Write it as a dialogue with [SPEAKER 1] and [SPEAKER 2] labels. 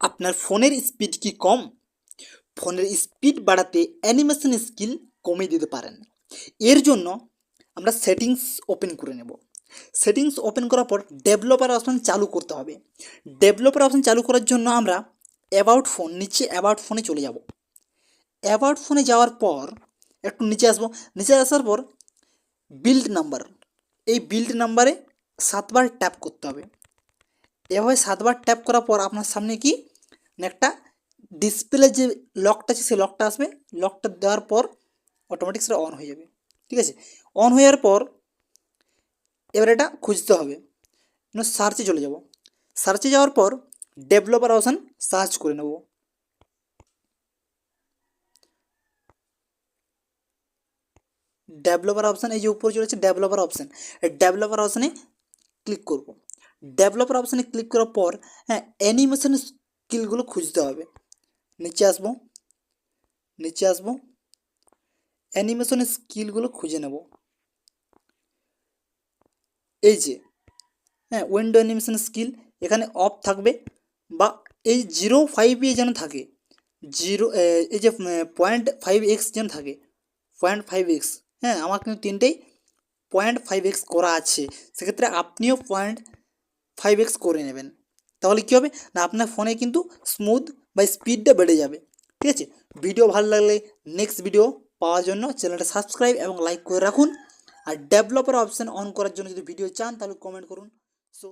[SPEAKER 1] আপনার ফোনের স্পিড কি কম? ফোনের স্পিড বাড়াতে অ্যানিমেশন স্কিল কমিয়ে দিতে পারেন। এর জন্য আমরা সেটিংস ওপেন করে নেব। সেটিংস ওপেন করার পর ডেভেলপার অপশন চালু করতে হবে। ডেভেলপার অপশন চালু করার জন্য আমরা অ্যাবাউট ফোন, নিচে অ্যাবাউট ফোনে চলে যাব। অ্যাবাউট ফোনে যাওয়ার পর একটু নিচে আসব। নিচে আসার পর বিল্ড নাম্বার। এই বিল্ড নাম্বারে সাতবার ট্যাপ করতে হবে। এভাবে সাতবার ট্যাপ করার পর আপনার সামনে কি একটা ডিসপ্লে যে লকটা আছে, সেই লকটা আসবে। লকটা দেওয়ার পর অটোমেটিক সেটা অন হয়ে যাবে। ঠিক আছে? অন হয়ে যাওয়ার পর এবার এটা খুঁজতে হবে। সার্চে চলে যাব। সার্চে যাওয়ার পর ডেভেলপার অপশান সার্চ করে নেব। ডেভেলপার অপশান এই যে উপরে চলেছে ডেভেলপার অপশান ডেভেলপার অপশানে ক্লিক করব। ডেভেলপার অপশানে ক্লিক করার পর হ্যাঁ অ্যানিমেশন স্কিলগুলো খুঁজতে হবে। নিচে আসব। নিচে আসব। অ্যানিমেশনের স্কিলগুলো খুঁজে নেব। এই যে হ্যাঁ উইন্ডো অ্যানিমেশন স্কিল এখানে অফ থাকবে বা এই জিরো ফাইভ এ যেন থাকে। জিরো এই যে পয়েন্ট ফাইভ এক্স যেন থাকে। পয়েন্ট ফাইভ এক্স হ্যাঁ আমার কিন্তু তিনটেই পয়েন্ট ফাইভ এক্স করা আছে। সেক্ষেত্রে আপনিও পয়েন্ট ফাইভ এক্স করে নেবেন। তাহলে কী হবে? না, আপনার ফোনে কিন্তু স্মুথ বা স্পিডটা বেড়ে যাবে। ঠিক আছে? ভিডিও ভালো লাগলে নেক্সট ভিডিও পাওয়ার জন্য চ্যানেলটা সাবস্ক্রাইব এবং লাইক করে রাখুন। আর ডেভেলপার অপশান অন করার জন্য যদি ভিডিও চান, তাহলে কমেন্ট করুন। সো